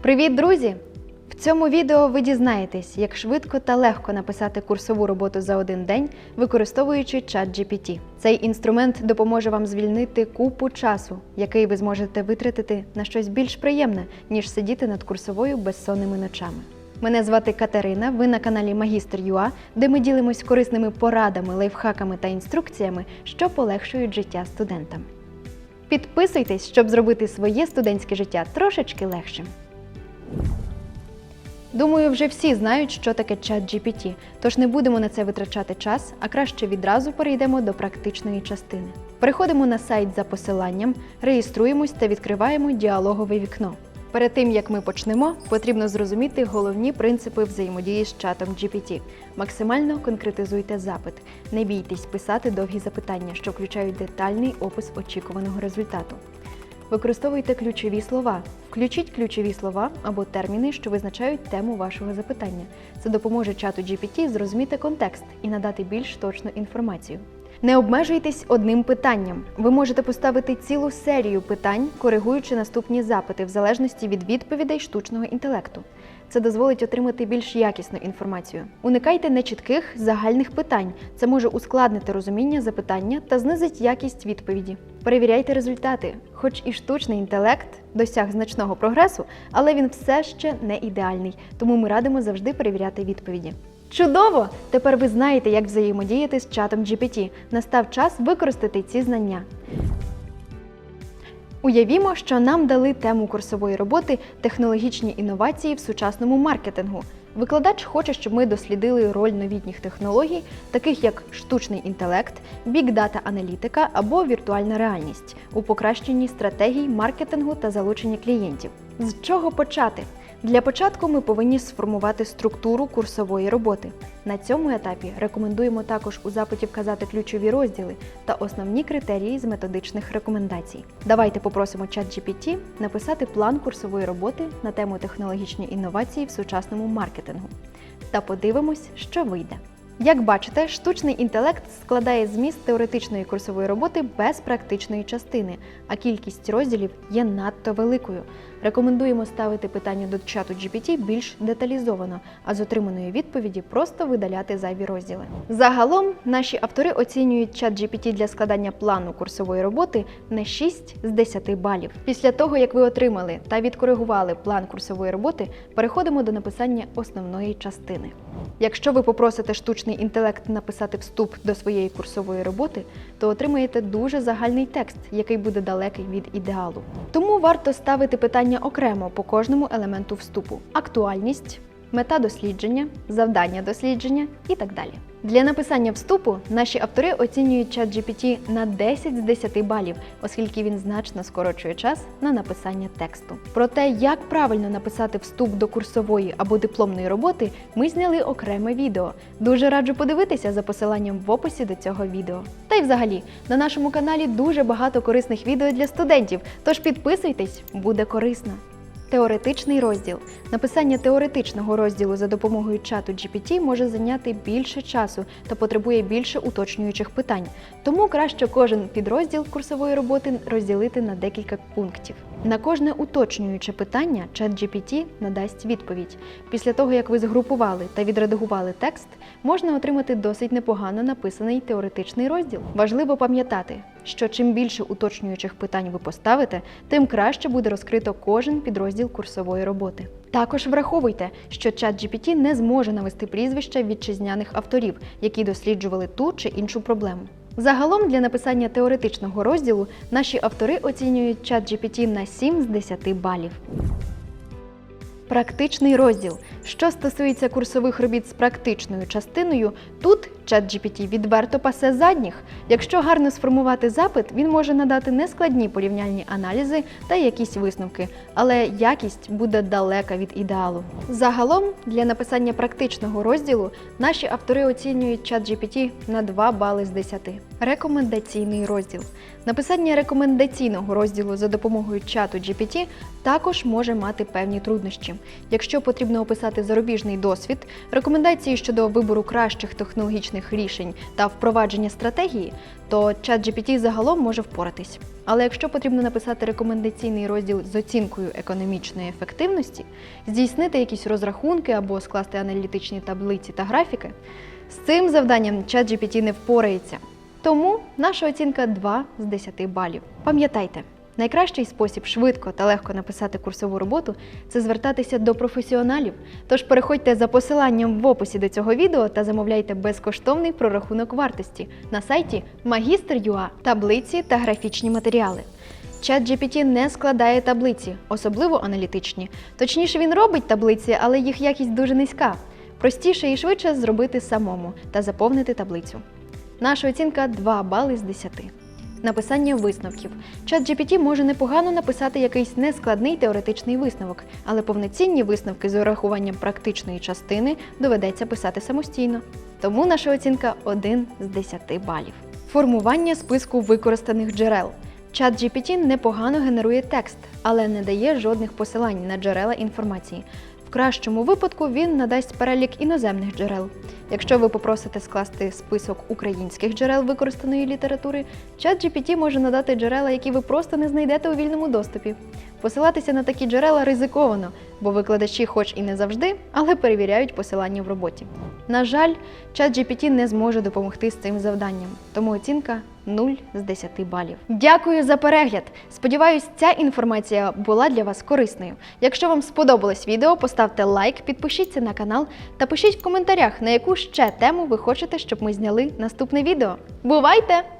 Привіт, друзі! В цьому відео ви дізнаєтесь, як швидко та легко написати курсову роботу за один день, використовуючи чат GPT. Цей інструмент допоможе вам звільнити купу часу, який ви зможете витратити на щось більш приємне, ніж сидіти над курсовою безсонними ночами. Мене звати Катерина. Ви на каналі Магістр ЮА, де ми ділимось корисними порадами, лайфхаками та інструкціями, що полегшують життя студентам. Підписуйтесь, щоб зробити своє студентське життя трошечки легшим. Думаю, вже всі знають, що таке чат GPT, тож не будемо на це витрачати час, а краще відразу перейдемо до практичної частини. Переходимо на сайт за посиланням, реєструємось та відкриваємо діалогове вікно. Перед тим як ми почнемо, потрібно зрозуміти головні принципи взаємодії з чатом GPT. Максимально конкретизуйте запит. Не бійтесь писати довгі запитання, що включають детальний опис очікуваного результату. Використовуйте ключові слова. Включіть ключові слова або терміни, що визначають тему вашого запитання. Це допоможе чату GPT зрозуміти контекст і надати більш точну інформацію. Не обмежуйтесь одним питанням. Ви можете поставити цілу серію питань, коригуючи наступні запити в залежності від відповідей штучного інтелекту. Це дозволить отримати більш якісну інформацію. Уникайте нечітких загальних питань. Це може ускладнити розуміння запитання та знизить якість відповіді. Перевіряйте результати. Хоч і штучний інтелект досяг значного прогресу, але він все ще не ідеальний, тому ми радимо завжди перевіряти відповіді. Чудово! Тепер ви знаєте, як взаємодіяти з чатом GPT. Настав час використати ці знання. Уявімо, що нам дали тему курсової роботи технологічні інновації в сучасному маркетингу. Викладач хоче, щоб ми дослідили роль новітніх технологій, таких як штучний інтелект, бік-дата аналітика або віртуальна реальність, у покращенні стратегій маркетингу та залученні клієнтів. З чого почати? Для початку ми повинні сформувати структуру курсової роботи. На цьому етапі рекомендуємо також у запиті вказати ключові розділи та основні критерії з методичних рекомендацій. Давайте попросимо ChatGPT написати план курсової роботи на тему технологічні інновації в сучасному маркетингу. Та подивимось, що вийде. Як бачите, штучний інтелект складає зміст теоретичної курсової роботи без практичної частини, а кількість розділів є надто великою. Рекомендуємо ставити питання до чату GPT більш деталізовано, а з отриманої відповіді просто видаляти зайві розділи. Загалом наші автори оцінюють чат GPT для складання плану курсової роботи на 6 з 10 балів. Після того, як ви отримали та відкоригували план курсової роботи, переходимо до написання основної частини. Якщо ви попросите штучний інтелект написати вступ до своєї курсової роботи, то отримаєте дуже загальний текст, який буде далекий від ідеалу. Тому варто ставити питання окремо по кожному елементу вступу: актуальність, мета дослідження, завдання дослідження і так далі. Для написання вступу наші автори оцінюють чат GPT на 10 з 10 балів, оскільки він значно скорочує час на написання тексту. Про те, як правильно написати вступ до курсової або дипломної роботи, ми зняли окреме відео. Дуже раджу подивитися за посиланням в описі до цього відео. Та й взагалі, на нашому каналі дуже багато корисних відео для студентів, тож підписуйтесь, буде корисно. Теоретичний розділ. Написання теоретичного розділу за допомогою чату GPT може зайняти більше часу та потребує більше уточнюючих питань. Тому краще кожен підрозділ курсової роботи розділити на декілька пунктів. На кожне уточнююче питання чат GPT надасть відповідь. Після того, як ви згрупували та відредагували текст, можна отримати досить непогано написаний теоретичний розділ. Важливо пам'ятати, що чим більше уточнюючих питань ви поставите, тим краще буде розкрито кожен підрозділ курсової роботи. Також враховуйте, що чат GPT не зможе навести прізвища вітчизняних авторів, які досліджували ту чи іншу проблему. Загалом для написання теоретичного розділу наші автори оцінюють чат GPT на 7 з 10 балів. Практичний розділ. Що стосується курсових робіт з практичною частиною, тут ChatGPT відверто пасе задніх. Якщо гарно сформувати запит, він може надати нескладні порівняльні аналізи та якісь висновки, але якість буде далека від ідеалу. Загалом для написання практичного розділу наші автори оцінюють ChatGPT на 2 бали з 10. Рекомендаційний розділ. Написання рекомендаційного розділу за допомогою чату GPT також може мати певні труднощі. Якщо потрібно описати зарубіжний досвід, рекомендації щодо вибору кращих технологічних технологічних рішень та впровадження стратегії, то ChatGPT загалом може впоратись. Але якщо потрібно написати рекомендаційний розділ з оцінкою економічної ефективності, здійснити якісь розрахунки або скласти аналітичні таблиці та графіки, з цим завданням ChatGPT не впорається. Тому наша оцінка 2 з 10 балів. Пам'ятайте, найкращий спосіб швидко та легко написати курсову роботу це звертатися до професіоналів. Тож переходьте за посиланням в описі до цього відео та замовляйте безкоштовний прорахунок вартості на сайті Magister.ua, таблиці та графічні матеріали. ChatGPT не складає таблиці, особливо аналітичні. Точніше, він робить таблиці, але їх якість дуже низька. Простіше і швидше зробити самому та заповнити таблицю. Наша оцінка 2 бали з 10. Написання висновків. ChatGPT може непогано написати якийсь нескладний теоретичний висновок, але повноцінні висновки з урахуванням практичної частини доведеться писати самостійно. Тому наша оцінка 1 з 10 балів. Формування списку використаних джерел. ChatGPT непогано генерує текст, але не дає жодних посилань на джерела інформації. В кращому випадку він надасть перелік іноземних джерел. Якщо ви попросите скласти список українських джерел використаної літератури, ChatGPT може надати джерела, які ви просто не знайдете у вільному доступі. Посилатися на такі джерела ризиковано, бо викладачі, хоч і не завжди, але перевіряють посилання в роботі. На жаль, ChatGPT не зможе допомогти з цим завданням, тому оцінка 0 з 10 балів. Дякую за перегляд! Сподіваюсь, ця інформація була для вас корисною. Якщо вам сподобалось відео, поставте лайк, підпишіться на канал та пишіть в коментарях, на яку ще тему ви хочете, щоб ми зняли наступне відео. Бувайте!